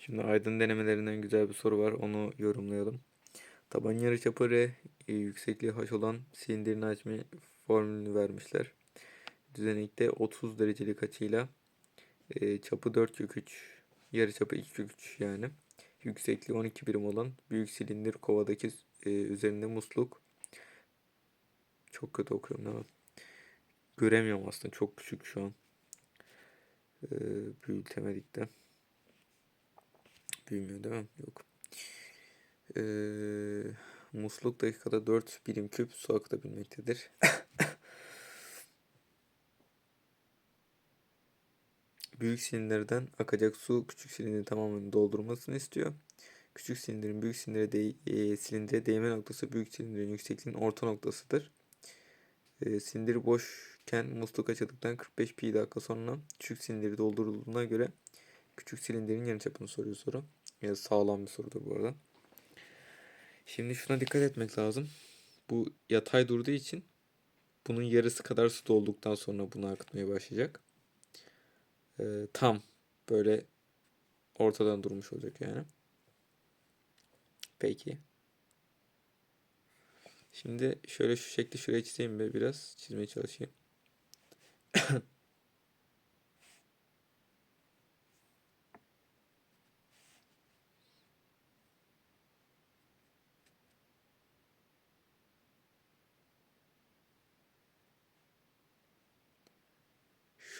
Şimdi Aydın denemelerinden güzel bir soru var. Onu yorumlayalım. Taban yarıçapı R, e, yüksekliği H olan silindirin hacmi formülünü vermişler. Düzenekte 30 derecelik açıyla e, çapı 4 kök 3, yarıçapı 2 kök 3 yani. Yüksekliği 12 birim olan büyük silindir kovadaki e, üzerinde musluk. Çok kötü okuyorum değil mi? Göremiyorum aslında. Çok küçük şu an. E, büyütemedik de. Büyümüyor değil mi? Yok. Ee, musluk dakikada 4 birim küp su akıtabilmektedir. Büyük silindirden akacak su küçük silindirin tamamen doldurmasını istiyor. Küçük silindirin büyük silindire, değ e, silindire değme noktası büyük silindirin yüksekliğinin orta noktasıdır. E, silindir boşken musluk açıldıktan 45 pi dakika sonra küçük silindiri doldurulduğuna göre küçük silindirin yarıçapını soruyor soru. Ya sağlam bir sorudur bu arada. Şimdi şuna dikkat etmek lazım. Bu yatay durduğu için bunun yarısı kadar su dolduktan sonra bunu akıtmaya başlayacak. Ee, tam böyle ortadan durmuş olacak yani. Peki. Şimdi şöyle şu şekli şuraya çizeyim ve biraz çizmeye çalışayım.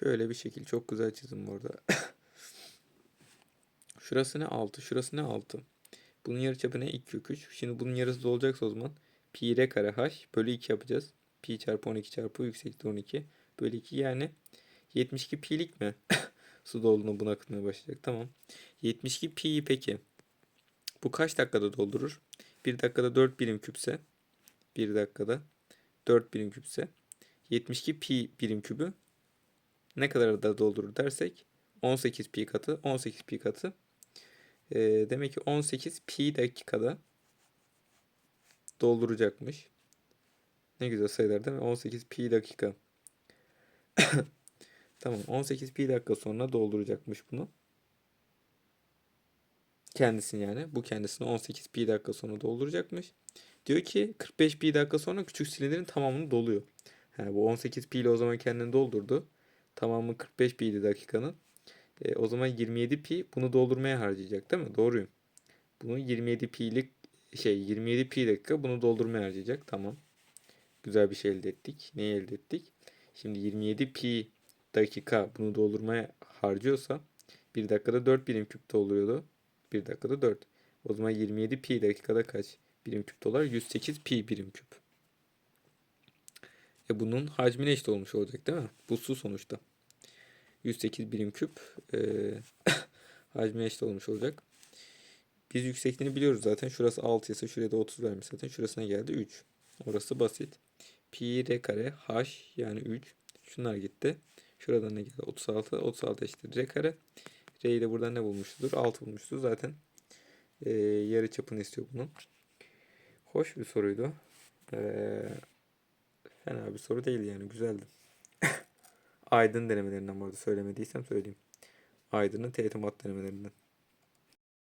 Şöyle bir şekil çok güzel çizdim bu arada. şurası ne 6, şurası ne 6. Bunun yarıçapı ne 2 kök 3. Şimdi bunun yarısı da olacaksa o zaman pi r kare h bölü 2 yapacağız. Pi çarpı 12 çarpı yüksekliği 12 bölü 2 yani 72 pi'lik mi? Su dolduğunda buna akıtmaya başlayacak. Tamam. 72 pi'yi peki. Bu kaç dakikada doldurur? 1 dakikada 4 birim küpse 1 dakikada 4 birim küpse 72 pi birim kübü ne kadar da doldurur dersek 18 pi katı 18 pi katı e, demek ki 18 pi dakikada dolduracakmış. Ne güzel sayılar değil mi? 18 pi dakika. tamam 18 pi dakika sonra dolduracakmış bunu. Kendisini yani. Bu kendisini 18 pi dakika sonra dolduracakmış. Diyor ki 45 pi dakika sonra küçük silindirin tamamını doluyor. Ha, bu 18 pi ile o zaman kendini doldurdu. Tamamı 45 pi'ydi dakikanın. E, o zaman 27 pi bunu doldurmaya harcayacak değil mi? Doğruyum. Bunu 27 pi'lik şey 27 pi dakika bunu doldurmaya harcayacak. Tamam. Güzel bir şey elde ettik. Neyi elde ettik? Şimdi 27 pi dakika bunu doldurmaya harcıyorsa 1 dakikada 4 birim küp dolduruyordu. 1 dakikada 4. O zaman 27 pi dakikada kaç birim küp dolar? 108 pi birim küp. E bunun hacmine eşit olmuş olacak değil mi? Bu su sonuçta. 108 birim küp e, hacmine eşit olmuş olacak. Biz yüksekliğini biliyoruz zaten. Şurası 6 ise şuraya da 30 vermiş zaten. Şurasına geldi 3. Orası basit. Pi r kare h yani 3. Şunlar gitti. Şuradan ne geldi? 36. 36 eşittir r kare. R'yi de buradan ne bulmuştur? 6 bulmuştur. Zaten e, yarı çapını istiyor bunun. Hoş bir soruydu. Eee Fena bir soru değil yani güzeldi. Aydın denemelerinden bu arada söylemediysem söyleyeyim. Aydın'ın teğet mat denemelerinden.